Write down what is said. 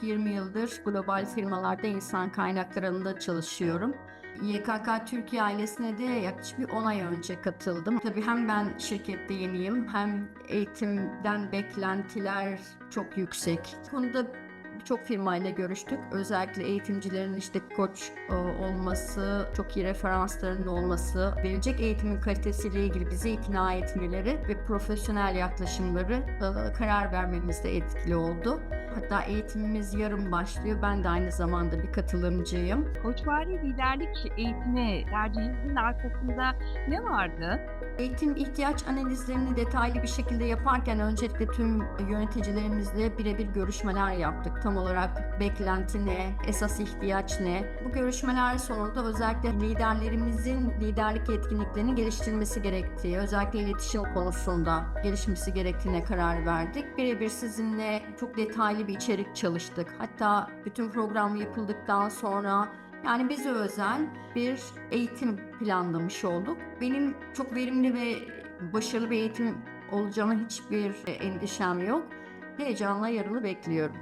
yaklaşık 20 yıldır global firmalarda insan kaynaklarında çalışıyorum. YKK Türkiye ailesine de yaklaşık bir 10 ay önce katıldım. Tabii hem ben şirkette yeniyim hem eğitimden beklentiler çok yüksek. Bu konuda birçok firmayla görüştük. Özellikle eğitimcilerin işte koç e, olması, çok iyi referansların olması, verilecek eğitimin kalitesiyle ilgili bizi ikna etmeleri ve profesyonel yaklaşımları e, karar vermemizde etkili oldu. Hatta eğitimimiz yarın başlıyor. Ben de aynı zamanda bir katılımcıyım. Koçvari liderlik eğitimi tercihinizin arkasında ne vardı? Eğitim ihtiyaç analizlerini detaylı bir şekilde yaparken öncelikle tüm yöneticilerimizle birebir görüşmeler yaptık. Tam olarak beklenti ne, esas ihtiyaç ne? Bu görüşmeler sonunda özellikle liderlerimizin liderlik etkinliklerini geliştirmesi gerektiği, özellikle iletişim konusunda gelişmesi gerektiğine karar verdik. Birebir sizinle çok detaylı bir içerik çalıştık. Hatta bütün program yapıldıktan sonra yani bize özel bir eğitim planlamış olduk. Benim çok verimli ve başarılı bir eğitim olacağına hiçbir endişem yok. Heyecanla yarını bekliyorum.